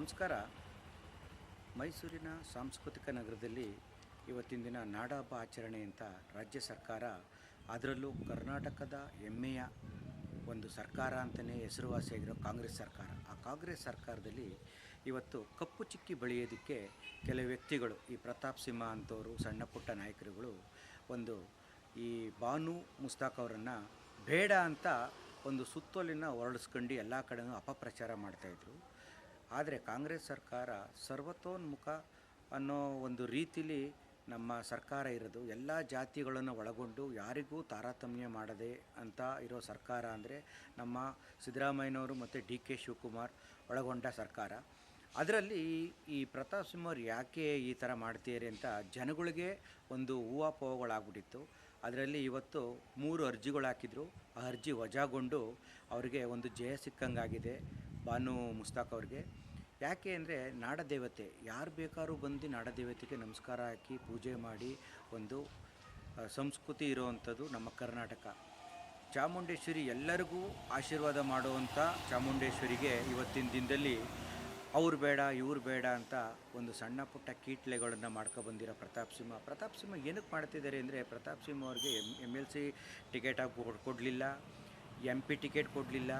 ನಮಸ್ಕಾರ. ಮೈಸೂರಿನ ಸಾಂಸ್ಕೃತಿಕ ನಗರದಲ್ಲಿ ಇವತ್ತಿನ ದಿನ ನಾಡಹಬ್ಬ ಆಚರಣೆ ಅಂತ ರಾಜ್ಯ ಸರ್ಕಾರ ಅದರಲ್ಲೂ ಕರ್ನಾಟಕದ ಹೆಮ್ಮೆಯ ಒಂದು ಸರ್ಕಾರ ಅಂತಲೇ ಹೆಸರುವಾಸಿಯಾಗಿರೋ ಕಾಂಗ್ರೆಸ್ ಸರ್ಕಾರ. ಆ ಕಾಂಗ್ರೆಸ್ ಸರ್ಕಾರದಲ್ಲಿ ಇವತ್ತು ಕಪ್ಪು ಚಿಕ್ಕಿ ಬೆಳೆಯೋದಕ್ಕೆ ಕೆಲವು ವ್ಯಕ್ತಿಗಳು, ಈ ಪ್ರತಾಪ್ ಸಿಂಹ ಅಂಥವರು, ಸಣ್ಣ ಪುಟ್ಟ ನಾಯಕರುಗಳು ಒಂದು ಈ ಬಾನು ಮುಸ್ತಾಕ್ ಅವರನ್ನು ಬೇಡ ಅಂತ ಒಂದು ಸುತ್ತೋಲಿನ ಹೊರಡಿಸ್ಕೊಂಡು ಎಲ್ಲ ಕಡೆಯೂ ಅಪಪ್ರಚಾರ ಮಾಡ್ತಾಯಿದ್ರು ಆದರೆ ಕಾಂಗ್ರೆಸ್ ಸರ್ಕಾರ ಸರ್ವತೋನ್ಮುಖ ಅನ್ನೋ ಒಂದು ರೀತಿಲಿ ನಮ್ಮ ಸರ್ಕಾರ ಇರೋದು. ಎಲ್ಲ ಜಾತಿಗಳನ್ನು ಒಳಗೊಂಡು ಯಾರಿಗೂ ತಾರತಮ್ಯ ಮಾಡದೆ ಅಂತ ಇರೋ ಸರ್ಕಾರ ಅಂದರೆ ನಮ್ಮ ಸಿದ್ದರಾಮಯ್ಯನವರು ಮತ್ತು ಡಿ ಕೆ ಶಿವಕುಮಾರ್ ಒಳಗೊಂಡ ಸರ್ಕಾರ. ಅದರಲ್ಲಿ ಈ ಪ್ರತಾಪ್ ಸಿಂಹ ಯಾಕೆ ಈ ಥರ ಮಾಡ್ತೀರಿ ಅಂತ ಜನಗಳಿಗೆ ಒಂದು ಹೂವಾಪೋಹಗಳಾಗ್ಬಿಟ್ಟಿತ್ತು ಅದರಲ್ಲಿ ಇವತ್ತು ಮೂರು ಅರ್ಜಿಗಳು ಹಾಕಿದ್ರು ಆ ಅರ್ಜಿ ವಜಾಗೊಂಡು ಅವರಿಗೆ ಒಂದು ಜಯ ಸಿಕ್ಕಂಗಾಗಿದೆ. ಬಾನು ಮುಸ್ತಾಕ್ ಅವ್ರಿಗೆ. ಯಾಕೆ ಅಂದರೆ ನಾಡದೇವತೆ, ಯಾರು ಬೇಕಾದ್ರೂ ಬಂದು ನಾಡದೇವತೆಗೆ ನಮಸ್ಕಾರ ಹಾಕಿ ಪೂಜೆ ಮಾಡಿ ಒಂದು ಸಂಸ್ಕೃತಿ ಇರುವಂಥದ್ದು ನಮ್ಮ ಕರ್ನಾಟಕ. ಚಾಮುಂಡೇಶ್ವರಿ ಎಲ್ಲರಿಗೂ ಆಶೀರ್ವಾದ ಮಾಡುವಂಥ ಚಾಮುಂಡೇಶ್ವರಿಗೆ ಇವತ್ತಿನ ದಿನದಲ್ಲಿ ಅವ್ರು ಬೇಡ, ಇವ್ರು ಬೇಡ ಅಂತ ಒಂದು ಸಣ್ಣ ಪುಟ್ಟ ಕೀಟ್ಲೆಗಳನ್ನು ಮಾಡ್ಕೊಬಂದಿರೋ ಪ್ರತಾಪ್ ಸಿಂಹ. ಪ್ರತಾಪ್ ಸಿಂಹ ಏನಕ್ಕೆ ಮಾಡ್ತಿದ್ದಾರೆ ಅಂದರೆ ಪ್ರತಾಪ್ ಸಿಂಹ ಅವ್ರಿಗೆ M M L C ticket ಆಗಿ ಕೊಡಲಿಲ್ಲ. ಎಂ ಪಿ ಟಿಕೆಟ್ ಕೊಡಲಿಲ್ಲ.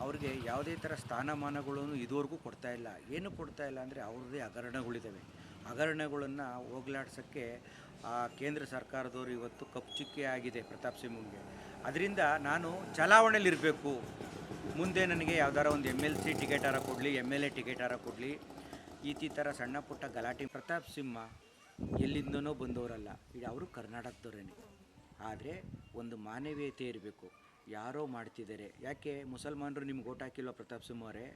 ಅವ್ರಿಗೆ ಯಾವುದೇ ಥರ ಸ್ಥಾನಮಾನಗಳನ್ನು ಇದುವರೆಗೂ ಕೊಡ್ತಾ ಇಲ್ಲ. ಏನು ಕೊಡ್ತಾ ಇಲ್ಲ ಅಂದರೆ ಅವ್ರದ್ದೇ ಹಗರಣಗಳಿದ್ದಾವೆ. ಹಗರಣಗಳನ್ನು ಹೋಗ್ಲಾಡ್ಸೋಕ್ಕೆ, ಆ, ಕೇಂದ್ರ ಸರ್ಕಾರದವರು ಇವತ್ತು ಕಪ್ಚುಕ್ಕಿ ಆಗಿದೆ ಪ್ರತಾಪ್ ಸಿಂಹಂಗೆ ಅದರಿಂದ ನಾನು ಚಲಾವಣೆಯಲ್ಲಿರಬೇಕು ಮುಂದೆ ನನಗೆ ಯಾವ್ದಾರ ಒಂದು ಎಂ ಎಲ್ ಸಿ ಟಿಕೆಟಾರ ಕೊಡಲಿ ಎಂ ಎಲ್ ಎ ಟಿಕೆಟಾರ ಕೊಡಲಿ. ಈ ಥರ ಸಣ್ಣ ಪುಟ್ಟ ಗಲಾಟೆ. ಪ್ರತಾಪ್ ಸಿಂಹ ಎಲ್ಲಿಂದನೋ ಬಂದವರಲ್ಲ. ಈಗ ಅವರು ಕರ್ನಾಟಕದವರೇನೆ. ಆದರೆ ಒಂದು ಮಾನವೀಯತೆ ಇರಬೇಕು. ಯಾರೋ ಮಾಡ್ತಿದ್ದಾರೆ. ಯಾಕೆ ಮುಸಲ್ಮಾನರು ನಿಮ್ಗೆ ಓಟ್ ಹಾಕಿಲ್ವ ಪ್ರತಾಪ್ ಸಿಂಹ ಅವರೇ?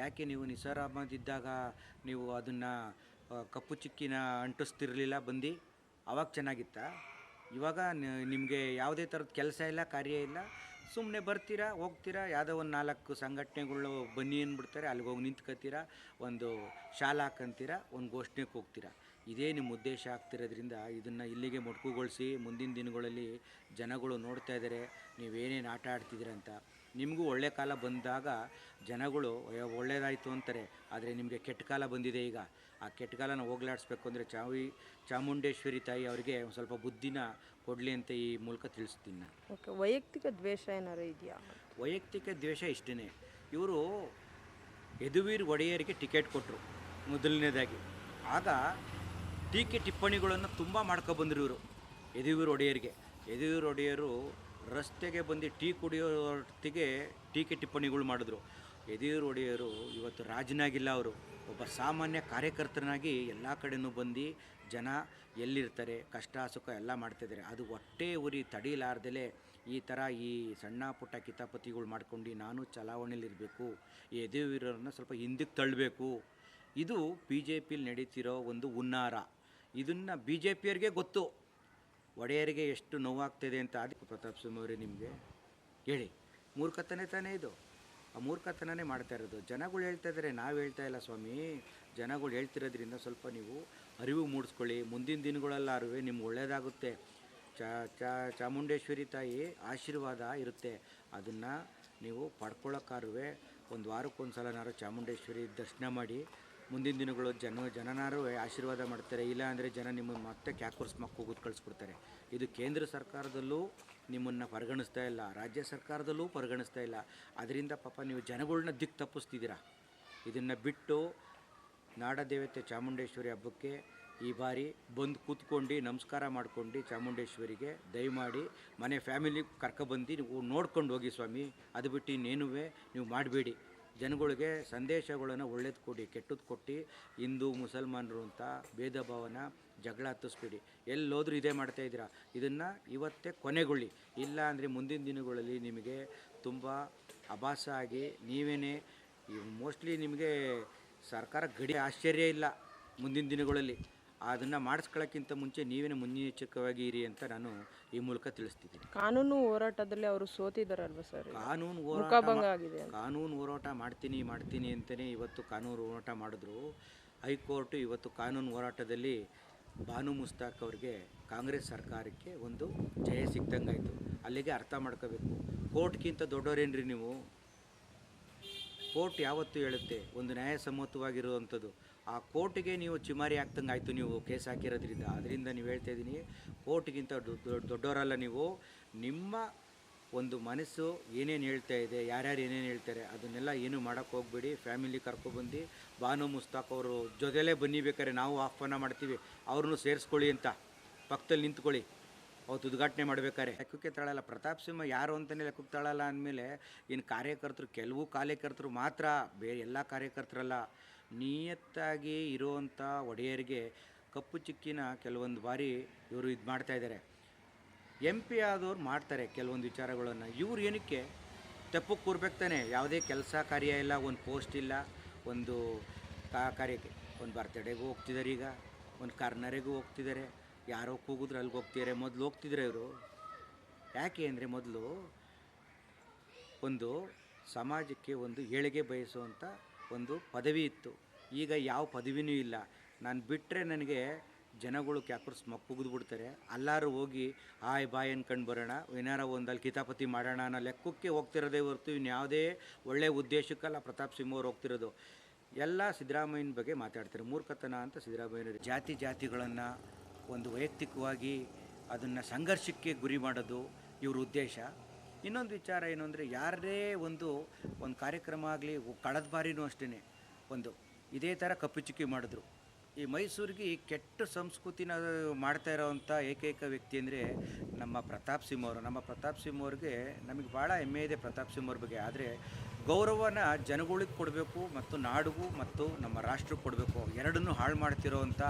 ಯಾಕೆ ನೀವು ನಿಸಾರ್ ನೀವು ಅದನ್ನು ಕಪ್ಪು ಚಿಕ್ಕಿನ ಅಂಟಿಸ್ತಿರ್ಲಿಲ್ಲ ಬಂದು? ಅವಾಗ ಚೆನ್ನಾಗಿತ್ತ? ಇವಾಗ ನಿಮಗೆ ಯಾವುದೇ ಥರದ ಕೆಲಸ ಇಲ್ಲ, ಕಾರ್ಯ ಇಲ್ಲ? ಸುಮ್ಮನೆ ಬರ್ತೀರಾ, ಹೋಗ್ತೀರಾ? ಯಾವುದೋ ಒಂದು ನಾಲ್ಕು ಸಂಘಟನೆಗಳು ಬನ್ನಿ ಅಂದ್ಬಿಡ್ತಾರೆ, ಅಲ್ಲಿಗೆ ಹೋಗಿ ನಿಂತ್ಕೋತೀರಾ ಒಂದು ಶಾಲೆ ಹಾಕಂತೀರಾ ಒಂದು ಘೋಷಣೆಗೆ ಹೋಗ್ತೀರಾ? ಇದೇ ನಿಮ್ಮ ಉದ್ದೇಶ ಆಗ್ತಿರೋದ್ರಿಂದ ಇದನ್ನು ಇಲ್ಲಿಗೆ ಮೊಟಕುಗೊಳಿಸಿ ಮುಂದಿನ ದಿನಗಳಲ್ಲಿ ಜನಗಳು ನೋಡ್ತಾ ಇದ್ದಾರೆ ನೀವೇನೇನು ಆಟ ಆಡ್ತಿದ್ದೀರ ಅಂತ. ನಿಮಗೂ ಒಳ್ಳೆ ಕಾಲ ಬಂದಾಗ ಜನಗಳು ಒಳ್ಳೆಯದಾಯಿತು ಒಳ್ಳೇದಾಯಿತು ಅಂತಾರೆ ಆದರೆ ನಿಮಗೆ ಕೆಟ್ಟ ಕಾಲ ಬಂದಿದೆ ಈಗ. ಆ ಕೆಟ್ಟ ಕಾಲನ ಹೋಗ್ಲಾಡಿಸ್ಬೇಕು ಅಂದರೆ ಚಾವಿ ಚಾಮುಂಡೇಶ್ವರಿ ತಾಯಿ ಅವರಿಗೆ ಒಂದು ಸ್ವಲ್ಪ ಬುದ್ಧಿನ ಕೊಡಲಿ ಅಂತ ಈ ಮೂಲಕ ತಿಳಿಸ್ತೀನಿ ನಾನು. ಓಕೆ ವೈಯಕ್ತಿಕ ದ್ವೇಷ ಏನಾರು ಇದೆಯಾ? ವೈಯಕ್ತಿಕ ದ್ವೇಷ ಇಷ್ಟೇ ಇವರು ಯದುವೀರ್ ಒಡೆಯರಿಗೆ ಟಿಕೆಟ್ ಕೊಟ್ಟರು ಮೊದಲನೇದಾಗಿ. ಆಗ ಟೀಕೆ ಟಿಪ್ಪಣಿಗಳನ್ನು ತುಂಬ ಮಾಡ್ಕೊಬಂದ್ರು ಇವರು. ಯದುವೀರ್ ಒಡೆಯರಿಗೆ. ಯದುವೀರ್ ಒಡೆಯರು ರಸ್ತೆಗೆ ಬಂದು ಟೀ ಕುಡಿಯೋ ಹೊತ್ತಿಗೆ ಟೀಕೆ ಟಿಪ್ಪಣಿಗಳು ಮಾಡಿದ್ರು. ಯದುವೀರ್ ಒಡೆಯರು ಇವತ್ತು ರಾಜನಾಗಿಲ್ಲ ಅವರು. ಒಬ್ಬ ಸಾಮಾನ್ಯ ಕಾರ್ಯಕರ್ತನಾಗಿ ಎಲ್ಲ ಕಡೆಯೂ ಬಂದು ಜನ ಎಲ್ಲಿರ್ತಾರೆ, ಕಷ್ಟ ಸುಖ ಎಲ್ಲ ಮಾಡ್ತಿದ್ದಾರೆ. ಅದು ಹೊಟ್ಟೆ ಉರಿ ತಡೀಲಾರ್ದಲೇ ಈ ಥರ ಈ ಸಣ್ಣ ಪುಟ್ಟ ಕಿತಾಪತಿಗಳು ಮಾಡ್ಕೊಂಡು ನಾನು ಚಲಾವಣೆಯಲ್ಲಿರಬೇಕು ಈ ಯದುವೀರರನ್ನ ಸ್ವಲ್ಪ ಹಿಂದಕ್ಕೆ ತಳ್ಳಬೇಕು. ಇದು ಬಿ ಜೆ ಪಿಲಿ ನಡೀತಿರೋ ಒಂದು ಹುನ್ನಾರ. ಇದನ್ನು ಬಿ ಜೆ ಪಿಯವ್ರಿಗೆ ಗೊತ್ತು. ಒಡೆಯರಿಗೆ ಎಷ್ಟು ನೋವಾಗ್ತಿದೆ ಅಂತ ಅದಕ್ಕೆ ಪ್ರತಾಪ್ ಸಿಂಹ ಅವರೇ ನಿಮಗೆ ಹೇಳಿ. ಮೂರ್ಖತನೇ ತಾನೇ ಇದು. ಆ ಮೂರ್ಖತನನೇ ಮಾಡ್ತಾ ಇರೋದು. ಜನಗಳು ಹೇಳ್ತಾ ಇದ್ದಾರೆ ನಾವು ಹೇಳ್ತಾ ಇಲ್ಲ ಸ್ವಾಮಿ. ಜನಗಳು ಹೇಳ್ತಿರೋದ್ರಿಂದ ಸ್ವಲ್ಪ ನೀವು ಅರಿವು ಮೂಡಿಸ್ಕೊಳ್ಳಿ. ಮುಂದಿನ ದಿನಗಳಲ್ಲಾರು ನಿಮ್ಗೆ ಒಳ್ಳೆಯದಾಗುತ್ತೆ ಚಾ ಚಾ, ಚಾಮುಂಡೇಶ್ವರಿ ತಾಯಿ ಆಶೀರ್ವಾದ ಇರುತ್ತೆ. ಅದನ್ನು ನೀವು ಪಡ್ಕೊಳ್ಳೋಕ್ಕಾರುವೆ ಒಂದು ವಾರಕ್ಕೊಂದು ಸಲನಾರು ಚಾಮುಂಡೇಶ್ವರಿ ದರ್ಶನ ಮಾಡಿ ಮುಂದಿನ ದಿನಗಳು ಜನ, ಜನನಾರು ಆಶೀರ್ವಾದ ಮಾಡ್ತಾರೆ. ಇಲ್ಲ ಅಂದರೆ ಜನ ನಿಮ್ಮನ್ನು ಮತ್ತೆ ಕ್ಯಾಕುರ್ಸ್ ಮಕ್ಕ ಹೋಗೋದು ಕಳಿಸ್ಕೊಡ್ತಾರೆ ಇದು ಕೇಂದ್ರ ಸರ್ಕಾರದಲ್ಲೂ ನಿಮ್ಮನ್ನು ಪರಿಗಣಿಸ್ತಾ ಇಲ್ಲ. ರಾಜ್ಯ ಸರ್ಕಾರದಲ್ಲೂ ಪರಿಗಣಿಸ್ತಾ ಇಲ್ಲ. ಅದರಿಂದ ಪಾಪ ನೀವು ಜನಗಳನ್ನ ದಿಕ್ಕು ತಪ್ಪಿಸ್ತಿದ್ದೀರಾ? ಇದನ್ನು ಬಿಟ್ಟು ನಾಡದೇವತೆ ಚಾಮುಂಡೇಶ್ವರಿ ಹಬ್ಬಕ್ಕೆ ಈ ಬಾರಿ ಬಂದು ಕೂತ್ಕೊಂಡು ನಮಸ್ಕಾರ ಮಾಡ್ಕೊಂಡು ಚಾಮುಂಡೇಶ್ವರಿಗೆ ದಯಮಾಡಿ ಮನೆ ಫ್ಯಾಮಿಲಿ ಕರ್ಕೊಬಂದು ನೀವು ನೋಡ್ಕೊಂಡು ಹೋಗಿ ಸ್ವಾಮಿ. ಅದು ಬಿಟ್ಟು ಇನ್ನೇನುವೆ ನೀವು ಮಾಡಬೇಡಿ. ಜನಗಳಿಗೆ ಸಂದೇಶಗಳನ್ನು ಒಳ್ಳೇದು ಕೊಡಿ ಕೆಟ್ಟದ್ದು ಕೊಟ್ಟು ಹಿಂದೂ, ಮುಸಲ್ಮಾನರು ಅಂತ ಭೇದ ಭಾವನ ಜಗಳ ಹತ್ತಿಸ್ಬಿಡಿ. ಎಲ್ಲೋದ್ರೂ ಇದೇ ಮಾಡ್ತಾ ಇದ್ದೀರಾ? ಇದನ್ನು ಇವತ್ತೇ ಕೊನೆಗೊಳ್ಳಿ. ಇಲ್ಲ ಅಂದರೆ ಮುಂದಿನ ದಿನಗಳಲ್ಲಿ ನಿಮಗೆ ತುಂಬ ಅಭಾಸ ಆಗಿ ನೀವೇನೇ ಮೋಸ್ಟ್ಲಿ ನಿಮಗೆ ಸರ್ಕಾರ ಗಡಿ ಆಶ್ಚರ್ಯ ಇಲ್ಲ ಮುಂದಿನ ದಿನಗಳಲ್ಲಿ. ಅದನ್ನು ಮಾಡಿಸ್ಕೊಳ್ಳೋಕ್ಕಿಂತ ಮುಂಚೆ ನೀವೇ ಮುನ್ನೆಚ್ಚರಿಕವಾಗಿ ಇರಿ ಅಂತ ನಾನು ಈ ಮೂಲಕ ತಿಳಿಸ್ತಿದ್ದೀನಿ. ಕಾನೂನು ಹೋರಾಟದಲ್ಲಿ ಅವರು ಸೋತಿದ್ದಾರಲ್ವ ಸರ್ ಕಾನೂನು ಹೋರಾಟ ಆಗಿದೆ ಕಾನೂನು ಹೋರಾಟ ಮಾಡ್ತೀನಿ ಮಾಡ್ತೀನಿ ಅಂತಲೇ ಇವತ್ತು ಕಾನೂನು ಹೋರಾಟ ಮಾಡಿದ್ರು. ಹೈಕೋರ್ಟು ಇವತ್ತು ಕಾನೂನು ಹೋರಾಟದಲ್ಲಿ ಬಾನು ಮುಸ್ತಾಕ್ ಅವರಿಗೆ ಕಾಂಗ್ರೆಸ್ ಸರ್ಕಾರಕ್ಕೆ ಒಂದು ಜಯ ಸಿಕ್ದಂಗಾಯಿತು. ಅಲ್ಲಿಗೆ ಅರ್ಥ ಮಾಡ್ಕೋಬೇಕು. ಕೋರ್ಟ್ಗಿಂತ ದೊಡ್ಡವರೇನ್ರಿ ನೀವು? ಕೋರ್ಟ್ ಯಾವತ್ತೂ ಹೇಳುತ್ತೆ? ಒಂದು ನ್ಯಾಯಸಮ್ಮತವಾಗಿರುವಂಥದ್ದು. ಆ ಕೋರ್ಟಿಗೆ ನೀವು ಚಿಮಾರಿ ಆಗ್ತಂಗೆ ಆಯಿತು ನೀವು ಕೇಸ್ ಹಾಕಿರೋದ್ರಿಂದ. ಅದರಿಂದ ನೀವು ಹೇಳ್ತಾ ಇದ್ದೀನಿ, ಕೋರ್ಟ್ಗಿಂತ ದೊಡ್ಡ ದೊಡ್ಡವರಲ್ಲ ನೀವು. ನಿಮ್ಮ ಒಂದು ಮನಸ್ಸು ಏನೇನು ಹೇಳ್ತಾ ಇದೆ, ಯಾರ್ಯಾರು ಏನೇನು ಹೇಳ್ತಾರೆ, ಅದನ್ನೆಲ್ಲ ಏನು ಮಾಡೋಕ್ಕೆ ಹೋಗ್ಬೇಡಿ. ಫ್ಯಾಮಿಲಿ ಕರ್ಕೊಬಂದು ಬಾನು ಮುಸ್ತಾಕ್ ಅವರು ಜೊತೆಲೇ ಬನ್ನಿ ಬೇಕಾದ್ರೆ ನಾವು ಆಹ್ವಾನ ಮಾಡ್ತೀವಿ. ಅವ್ರನ್ನೂ ಸೇರಿಸ್ಕೊಳ್ಳಿ ಅಂತ. ಪಕ್ಕದಲ್ಲಿ ನಿಂತ್ಕೊಳ್ಳಿ. ಅವತ್ತು ಉದ್ಘಾಟನೆ ಮಾಡಬೇಕಾರೆ. ಲೆಕ್ಕಕ್ಕೆ ತಾಳಲ್ಲ. ಪ್ರತಾಪ್ ಸಿಂಹ ಯಾರು ಅಂತಲೇ ಲೆಕ್ಕಕ್ಕೆ ತಾಳಲ್ಲ ಅಂದಮೇಲೆ, ಇನ್ನು ಕಾರ್ಯಕರ್ತರು, ಕೆಲವು ಕಾರ್ಯಕರ್ತರು ಮಾತ್ರ, ಬೇರೆ ಎಲ್ಲ ಕಾರ್ಯಕರ್ತರಲ್ಲ. ನಿಯತ್ತಾಗಿ ಇರುವಂಥ ಒಡೆಯರಿಗೆ ಕಪ್ಪು ಚಿಕ್ಕಿನ ಕೆಲವೊಂದು ಬಾರಿ ಇವರು ಇದು ಮಾಡ್ತಾ ಇದ್ದಾರೆ ಎಂ ಪಿ ಆದವ್ರು ಮಾಡ್ತಾರೆ ಕೆಲವೊಂದು ವಿಚಾರಗಳನ್ನು. ಇವ್ರು ಏನಕ್ಕೆ? ತಪ್ಪು ಕೂರ್ಬೇಕು ತಾನೆ. ಯಾವುದೇ ಕೆಲಸ ಕಾರ್ಯ ಇಲ್ಲ, ಒಂದು ಪೋಸ್ಟ್ ಇಲ್ಲ, ಒಂದು ಕಾ ಕಾರ್ಯಕ್ಕೆ. ಒಂದು ಬರ್ತ್ಡೇಗೂ ಹೋಗ್ತಿದ್ದಾರೆ ಈಗ. ಒಂದು ಕಾರ್ನರಿಗೂ ಹೋಗ್ತಿದ್ದಾರೆ ಯಾರೋ ಕೂಗಿದ್ರೆ ಅಲ್ಲಿಗೆ ಹೋಗ್ತಿದ್ದಾರೆ ಮೊದಲು ಹೋಗ್ತಿದ್ರೆ ಇವರು. ಯಾಕೆ ಅಂದರೆ ಮೊದಲು ಒಂದು ಸಮಾಜಕ್ಕೆ ಒಂದು ಏಳಿಗೆ ಬಯಸುವಂಥ ಒಂದು ಪದವಿ ಇತ್ತು. ಈಗ ಯಾವ ಪದವಿನೂ ಇಲ್ಲ. ನಾನು ಬಿಟ್ಟರೆ ನನಗೆ ಜನಗಳು ಕ್ಯಾಕರ್ಸ್ ಮಕ್ಕುಗಿದು ಬಿಡ್ತಾರೆ. ಅಲ್ಲಾರು ಹೋಗಿ, ಆಯ್, ಬಾಯ್ ಅನ್ಕಂಡು ಬರೋಣ. ಏನಾರ ಒಂದಲ್ಲಿ ಕಿತಾಪತಿ ಮಾಡೋಣ ಅನ್ನೋ ಲೆಕ್ಕಕ್ಕೆ ಹೋಗ್ತಿರೋದೇ ಹೊರತು ಇನ್ಯಾವುದೇ ಒಳ್ಳೆಯ ಉದ್ದೇಶಕ್ಕಲ್ಲ ಪ್ರತಾಪ್ ಸಿಂಹ ಅವ್ರು ಹೋಗ್ತಿರೋದು. ಎಲ್ಲ ಸಿದ್ದರಾಮಯ್ಯನ ಬಗ್ಗೆ ಮಾತಾಡ್ತಾರೆ. ಮೂರ್ಖತನ ಅಂತ ಸಿದ್ದರಾಮಯ್ಯನವರು ಜಾತಿ ಜಾತಿಗಳನ್ನು ಒಂದು ವೈಯಕ್ತಿಕವಾಗಿ ಅದನ್ನು ಸಂಘರ್ಷಕ್ಕೆ ಗುರಿ ಮಾಡೋದು ಇವ್ರ ಉದ್ದೇಶ. ಇನ್ನೊಂದು ವಿಚಾರ ಏನು ಅಂದರೆ ಯಾರದೇ ಒಂದು ಒಂದು ಕಾರ್ಯಕ್ರಮ ಆಗಲಿ, ಕಳೆದ ಬಾರಿನೂ ಅಷ್ಟೇ ಒಂದು ಇದೇ ಥರ ಕಪ್ಪು ಚುಕ್ಕಿ ಮಾಡಿದ್ರು. ಈ ಮೈಸೂರಿಗೆ ಕೆಟ್ಟ ಸಂಸ್ಕೃತಿನ ಮಾಡ್ತಾ ಇರೋವಂಥ ಏಕೈಕ ವ್ಯಕ್ತಿ ಅಂದರೆ ನಮ್ಮ ಪ್ರತಾಪ್ ಸಿಂಹ ಅವರು. ನಮ್ಮ ಪ್ರತಾಪ್ ಸಿಂಹ ಅವ್ರಿಗೆ ನಮಗೆ ಭಾಳ ಹೆಮ್ಮೆ ಇದೆ ಪ್ರತಾಪ್ ಸಿಂಹ ಅವ್ರ ಬಗ್ಗೆ. ಆದರೆ ಗೌರವನ ಜನಗಳಿಗೆ ಕೊಡಬೇಕು ಮತ್ತು ನಾಡಿಗೂ ಮತ್ತು ನಮ್ಮ ರಾಷ್ಟ್ರಕ್ಕೆ ಕೊಡಬೇಕು. ಎರಡನ್ನೂ ಹಾಳು ಮಾಡ್ತಿರೋವಂಥ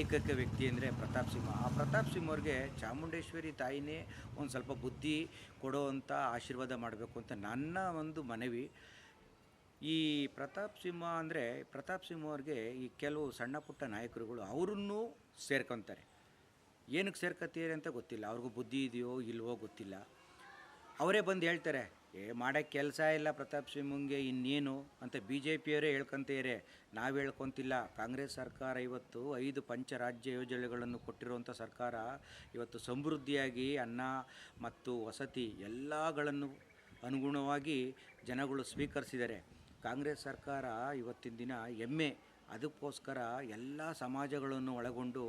ಏಕೈಕ ವ್ಯಕ್ತಿ ಅಂದರೆ ಪ್ರತಾಪ್ ಸಿಂಹ. ಆ ಪ್ರತಾಪ್ ಸಿಂಹ ಅವ್ರಿಗೆ ಚಾಮುಂಡೇಶ್ವರಿ ತಾಯಿನೇ ಒಂದು ಸ್ವಲ್ಪ ಬುದ್ಧಿ ಕೊಡೋವಂಥ ಆಶೀರ್ವಾದ ಮಾಡಬೇಕು ಅಂತ ನನ್ನ ಒಂದು ಮನವಿ. ಈ ಪ್ರತಾಪ್ ಸಿಂಹ ಅಂದರೆ ಪ್ರತಾಪ್ ಸಿಂಹ ಅವ್ರಿಗೆ ಈ ಕೆಲವು ಸಣ್ಣ ಪುಟ್ಟ ನಾಯಕರುಗಳು ಅವರನ್ನು ಸೇರ್ಕೊತಾರೆ. ಏನಕ್ಕೆ ಸೇರ್ಕೊತೀರಿ ಅಂತ ಗೊತ್ತಿಲ್ಲ. ಅವ್ರಿಗೂ ಬುದ್ಧಿ ಇದೆಯೋ ಇಲ್ವೋ ಗೊತ್ತಿಲ್ಲ. ಅವರೇ ಬಂದು ಹೇಳ್ತಾರೆ, ಏ ಮಾಡೋಕ್ಕೆ ಕೆಲಸ ಇಲ್ಲ ಪ್ರತಾಪ್ ಸಿಂಹಂಗೆ, ಇನ್ನೇನು? ಅಂತ ಬಿ ಜೆ ಪಿಯವರೇ ಹೇಳ್ಕೊತೀರೇ. ನಾವು ಹೇಳ್ಕೊತಿಲ್ಲ. ಕಾಂಗ್ರೆಸ್ ಸರ್ಕಾರ ಇವತ್ತು ಐದು ಪಂಚರಾಜ್ಯ ಯೋಜನೆಗಳನ್ನು ಕೊಟ್ಟಿರುವಂಥ ಸರ್ಕಾರ, ಇವತ್ತು ಸಮೃದ್ಧಿಯಾಗಿ ಅನ್ನ ಮತ್ತು ವಸತಿ ಎಲ್ಲಗಳನ್ನು ಅನುಗುಣವಾಗಿ ಜನಗಳು ಸ್ವೀಕರಿಸಿದ್ದಾರೆ ಕಾಂಗ್ರೆಸ್ ಸರ್ಕಾರ ಇವತ್ತಿನ ದಿನ ಹೆಮ್ಮೆ. ಅದಕ್ಕೋಸ್ಕರ ಎಲ್ಲ ಸಮಾಜಗಳನ್ನು ಒಳಗೊಂಡು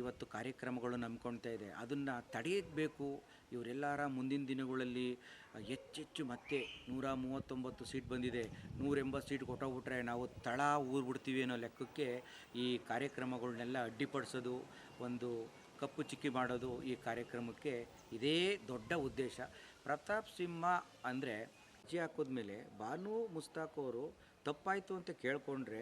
ಇವತ್ತು ಕಾರ್ಯಕ್ರಮಗಳು ನಂಬ್ಕೊಳ್ತಾ ಇದೆ. ಅದನ್ನು ತಡೆಯಬೇಕು ಇವರೆಲ್ಲರ ಮುಂದಿನ ದಿನಗಳಲ್ಲಿ ಹೆಚ್ಚೆಚ್ಚು ಮತ್ತೆ ನೂರ ಮೂವತ್ತೊಂಬತ್ತು ಸೀಟ್ ಬಂದಿದೆ. ನೂರೆಂಬತ್ತು ಸೀಟ್ ಕೊಟ್ಟೋಗ್ಬಿಟ್ರೆ ನಾವು ತಳ ಊರು ಬಿಡ್ತೀವಿ ಅನ್ನೋ ಲೆಕ್ಕಕ್ಕೆ ಈ ಕಾರ್ಯಕ್ರಮಗಳನ್ನೆಲ್ಲ ಅಡ್ಡಿಪಡಿಸೋದು, ಒಂದು ಕಪ್ಪು ಚಿಕ್ಕಿ ಮಾಡೋದು ಈ ಕಾರ್ಯಕ್ರಮಕ್ಕೆ ಇದೇ ದೊಡ್ಡ ಉದ್ದೇಶ. ಪ್ರತಾಪ್ ಸಿಂಹ ಅಂದರೆ ಅರ್ಜಿ ಹಾಕಿದ್ಮೇಲೆ ಬಾನು ಮುಸ್ತಾಕ್ ಅವರು ತಪ್ಪಾಯಿತು ಅಂತ ಕೇಳ್ಕೊಂಡ್ರೆ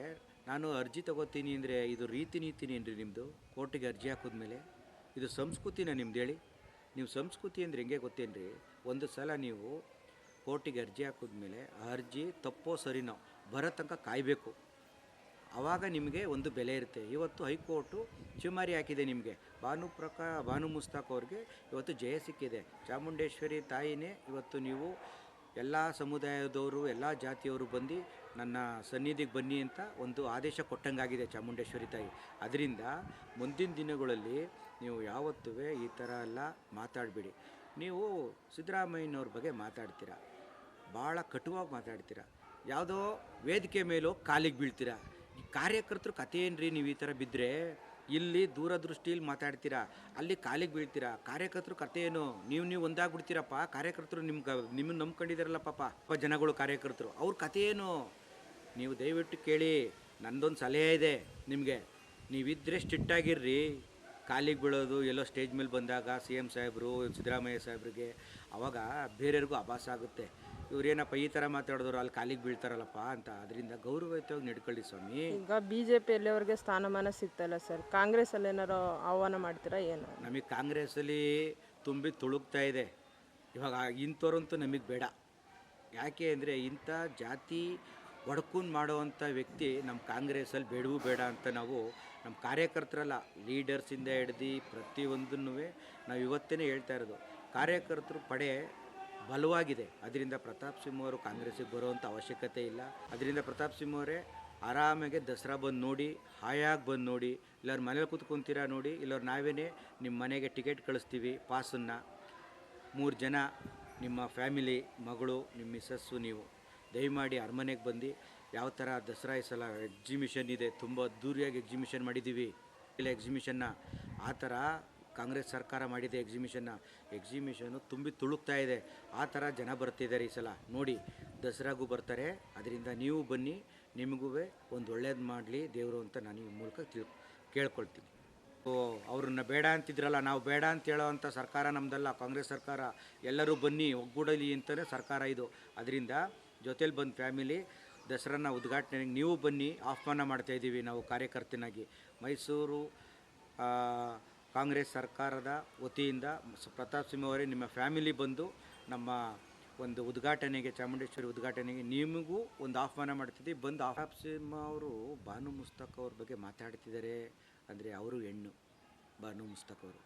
ನಾನು ಅರ್ಜಿ ತಗೋತೀನಿ ಅಂದರೆ ಇದು ರೀತಿ ನೀತಿನೇನ್ರಿ ನಿಮ್ಮದು ಕೋರ್ಟಿಗೆ ಅರ್ಜಿ ಹಾಕಿದ್ಮೇಲೆ? ಇದು ಸಂಸ್ಕೃತಿನ ನಿಮ್ದು ಹೇಳಿ? ನೀವು ಸಂಸ್ಕೃತಿ ಅಂದರೆ ಹೆಂಗೆ ಗೊತ್ತೇನ್ರಿ? ಒಂದು ಸಲ ನೀವು ಕೋರ್ಟಿಗೆ ಅರ್ಜಿ ಹಾಕಿದ್ಮೇಲೆ ಆ ಅರ್ಜಿ ತಪ್ಪೋ ಸರಿನೋ ಬರೋ ತನಕ ಕಾಯಬೇಕು. ಆವಾಗ ನಿಮಗೆ ಒಂದು ಬೆಲೆ ಇರುತ್ತೆ. ಇವತ್ತು ಹೈಕೋರ್ಟು ಚುಮಾರಿ ಹಾಕಿದೆ ನಿಮಗೆ. ಭಾನು ಪ್ರಕಾ, ಭಾನು ಮುಸ್ತಾಕ್ ಅವ್ರಿಗೆ ಇವತ್ತು ಜಯ ಸಿಕ್ಕಿದೆ. ಚಾಮುಂಡೇಶ್ವರಿ ತಾಯಿನೇ ಇವತ್ತು ನೀವು ಎಲ್ಲ ಸಮುದಾಯದವರು, ಎಲ್ಲ ಜಾತಿಯವರು ಬಂದು ನನ್ನ ಸನ್ನಿಧಿಗೆ ಬನ್ನಿ ಅಂತ ಒಂದು ಆದೇಶ ಕೊಟ್ಟಂಗಾಗಿದೆ ಚಾಮುಂಡೇಶ್ವರಿ ತಾಯಿ. ಅದರಿಂದ ಮುಂದಿನ ದಿನಗಳಲ್ಲಿ ನೀವು ಯಾವತ್ತೂ ಈ ಥರ ಎಲ್ಲ ಮಾತಾಡಬೇಡಿ. ನೀವು ಸಿದ್ದರಾಮಯ್ಯನವ್ರ ಬಗ್ಗೆ ಮಾತಾಡ್ತೀರಾ? ಭಾಳ ಕಟುವಾಗಿ ಮಾತಾಡ್ತೀರಾ? ಯಾವುದೋ ವೇದಿಕೆ ಮೇಲೋ ಕಾಲಿಗೆ ಬೀಳ್ತೀರಾ? ಕಾರ್ಯಕರ್ತರು ಕಥೆ ರೀ ನೀವು ಈ ಥರ ಬಿದ್ದರೆ ಇಲ್ಲಿ ದೂರದೃಷ್ಟಿಯಲ್ಲಿ ಮಾತಾಡ್ತೀರಾ? ಅಲ್ಲಿ ಕಾಲಿಗೆ ಬೀಳ್ತೀರಾ? ಕಾರ್ಯಕರ್ತರು ಕಥೆ ಏನು? ನೀವು ನೀವು ಒಂದಾಗ್ಬಿಡ್ತೀರಪ್ಪ. ಕಾರ್ಯಕರ್ತರು ನಿಮ್ಗೆ, ನಿಮ್ಮನ್ನು ನಂಬ್ಕೊಂಡಿದ್ದಾರಲ್ಲ ಪಾಪ. ಪಾಪ ಜನಗಳು, ಕಾರ್ಯಕರ್ತರು. ಅವ್ರ ಕತೆ ಏನು? ನೀವು ದಯವಿಟ್ಟು ಕೇಳಿ. ನಂದೊಂದು ಸಲಹೆ ಇದೆ ನಿಮಗೆ. ನೀವಿದ್ದರೆ ಸ್ಟಿಟ್ಟಾಗಿರ್ರಿ ಕಾಲಿಗೆ ಬೀಳೋದು ಎಲ್ಲೋ ಸ್ಟೇಜ್ ಮೇಲೆ ಬಂದಾಗ ಸಿ ಎಂ ಸಾಹೇಬರು, ಸಿದ್ದರಾಮಯ್ಯ ಸಾಹೇಬ್ರಿಗೆ ಅವಾಗ ಬೇರೆಯವ್ರಿಗೂ ಆಭಾಸ ಆಗುತ್ತೆ. ಇವ್ರೇನಪ್ಪ ಈ ಥರ ಮಾತಾಡಿದ್ರು ಅಲ್ಲಿ ಕಾಲಿಗೆ ಬೀಳ್ತಾರಲ್ಲಪ್ಪ ಅಂತ. ಅದರಿಂದ ಗೌರವಯುತವಾಗಿ ನಡ್ಕೊಳ್ಳಿ ಸ್ವಾಮಿ. ಈಗ ಬಿ ಜೆ ಪಿಯಲ್ಲಿ ಅವ್ರಿಗೆ ಸ್ಥಾನಮಾನ ಸಿಗ್ತಲ್ಲ ಸರ್? ಕಾಂಗ್ರೆಸ್ಸಲ್ಲಿ ಏನಾರು ಆಹ್ವಾನ ಮಾಡ್ತೀರಾ ಏನು? ನಮಗೆ ಕಾಂಗ್ರೆಸ್ಸಲ್ಲಿ ತುಂಬಿ ತುಳುಕ್ತಾ ಇದೆ. ಇವಾಗ ಇಂಥವ್ರಂತೂ ನಮಗೆ ಬೇಡ. ಯಾಕೆ ಅಂದರೆ ಇಂಥ ಜಾತಿ ಒಡ್ಕೊಂಡು ಮಾಡುವಂಥ ವ್ಯಕ್ತಿ ನಮ್ಮ ಕಾಂಗ್ರೆಸಲ್ಲಿ ಬೇಡವೂ ಬೇಡ ಅಂತ ನಾವು ನಮ್ಮ ಕಾರ್ಯಕರ್ತರಲ್ಲ. ಲೀಡರ್ಸಿಂದ ಹಿಡ್ದು ಪ್ರತಿಯೊಂದನ್ನು ನಾವು ಇವತ್ತೇ ಹೇಳ್ತಾ ಇರೋದು. ಕಾರ್ಯಕರ್ತರು ಪಡೆ ಬಲವಾಗಿದೆ. ಅದರಿಂದ ಪ್ರತಾಪ್ ಸಿಂಹ ಅವರು ಕಾಂಗ್ರೆಸ್ಸಿಗೆ ಬರುವಂಥ ಅವಶ್ಯಕತೆ ಇಲ್ಲ. ಅದರಿಂದ ಪ್ರತಾಪ್ ಸಿಂಹ ಅವರೇ ಆರಾಮಾಗೆ ದಸರಾ ಬಂದು ನೋಡಿ, ಹಾಯಾಗಿ ಬಂದು ನೋಡಿ ಇಲ್ಲವ್ರ ಮನೇಲಿ ಕೂತ್ಕೊಂತೀರಾ ನೋಡಿ ಇಲ್ಲವ್ರು ನಾವೇನೇ ನಿಮ್ಮ ಮನೆಗೆ ಟಿಕೆಟ್ ಕಳಿಸ್ತೀವಿ ಪಾಸನ್ನು. ಮೂರು ಜನ ನಿಮ್ಮ ಫ್ಯಾಮಿಲಿ, ಮಗಳು ನಿಮ್ಮ ಮಿಸ್ಸಸ್ಸು ನೀವು. ದಯಮಾಡಿ ಅರಮನೆಗೆ ಬಂದು. ಯಾವ ಥರ ದಸರಾ ಈ ಸಲ ಎಕ್ಸಿಮಿಷನ್ ಇದೆ, ತುಂಬ ಅದ್ದೂರಿಯಾಗಿ ಎಕ್ಸಿಮಿಷನ್ ಮಾಡಿದ್ದೀವಿ ಇಲ್ಲ ಎಕ್ಸಿಮಿಷನ್ನ ಆ ಥರ ಕಾಂಗ್ರೆಸ್ ಸರ್ಕಾರ ಮಾಡಿದೆ ಎಕ್ಸಿಬಿಷನ್ನ ಎಕ್ಸಿಮಿಷನ್ನು ತುಂಬಿ ತುಳುಕ್ತಾ ಇದೆ. ಆ ಥರ ಜನ ಬರ್ತಿದ್ದಾರೆ ಈ ಸಲ. ನೋಡಿ, ದಸರಾಗೂ ಬರ್ತಾರೆ. ಅದರಿಂದ ನೀವು ಬನ್ನಿ ನಿಮಗೂ ಒಂದು ಒಳ್ಳೇದು ಮಾಡಲಿ ದೇವರು ಅಂತ ನಾನು ಈ ಮೂಲಕ ತಿಳ್ ಕೇಳ್ಕೊಳ್ತೀನಿ. ಓ, ಅವ್ರನ್ನ ಬೇಡ ಅಂತಿದ್ರಲ್ಲ, ನಾವು ಬೇಡ ಅಂತ ಹೇಳೋವಂಥ ಸರ್ಕಾರ ನಮ್ಮದಲ್ಲ ಕಾಂಗ್ರೆಸ್ ಸರ್ಕಾರ. ಎಲ್ಲರೂ ಬನ್ನಿ, ಒಗ್ಗೂಡಲಿ ಅಂತಲೇ ಸರ್ಕಾರ ಇದು. ಅದರಿಂದ ಜೊತೆಲಿ ಬಂದು ಫ್ಯಾಮಿಲಿ, ದಸರಾನ ಉದ್ಘಾಟನೆಗೆ ನೀವು ಬನ್ನಿ, ಆಹ್ವಾನ ಮಾಡ್ತಾಯಿದ್ದೀವಿ ನಾವು ಕಾರ್ಯಕರ್ತನಾಗಿ. ಮೈಸೂರು ಕಾಂಗ್ರೆಸ್ ಸರ್ಕಾರದ ವತಿಯಿಂದ ಪ್ರತಾಪ್ ಸಿಂಹ ಅವರೇ ನಿಮ್ಮ ಫ್ಯಾಮಿಲಿ ಬಂದು ನಮ್ಮ ಒಂದು ಉದ್ಘಾಟನೆಗೆ, ಚಾಮುಂಡೇಶ್ವರಿ ಉದ್ಘಾಟನೆಗೆ ನಿಮಗೂ ಒಂದು ಆಹ್ವಾನ ಮಾಡ್ತಿದ್ವಿ ಬಂದು ಪ್ರತಾಪ್ ಸಿಂಹ ಅವರು ಬಾನು ಮುಸ್ತಕ್ ಅವ್ರ ಬಗ್ಗೆ ಮಾತಾಡ್ತಿದ್ದಾರೆ. ಅಂದರೆ ಅವರು ಹೆಣ್ಣು ಬಾನು ಮುಸ್ತಕ್ ಅವರು.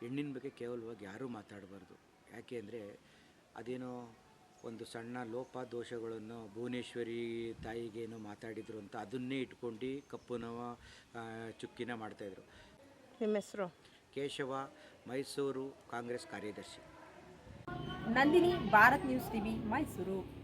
ಹೆಣ್ಣಿನ ಬಗ್ಗೆ ಕೇವಲವಾಗಿ ಯಾರೂ ಮಾತಾಡಬಾರ್ದು. ಯಾಕೆ ಅಂದರೆ ಅದೇನೋ ಒಂದು ಸಣ್ಣ ಲೋಪ ದೋಷಗಳನ್ನು ಭುವನೇಶ್ವರಿ ತಾಯಿಗೇನು ಮಾತಾಡಿದ್ರು ಅಂತ ಅದನ್ನೇ ಇಟ್ಕೊಂಡು ಕಪ್ಪುನವ ಚುಕ್ಕಿನ ಮಾಡ್ತಾಯಿದ್ರು ನಿಮ್ಮ ಹೆಸರು? ಕೇಶವ ಮೈಸೂರು ಕಾಂಗ್ರೆಸ್ ಕಾರ್ಯದರ್ಶಿ. Nandini Bharat news TV Mysuru.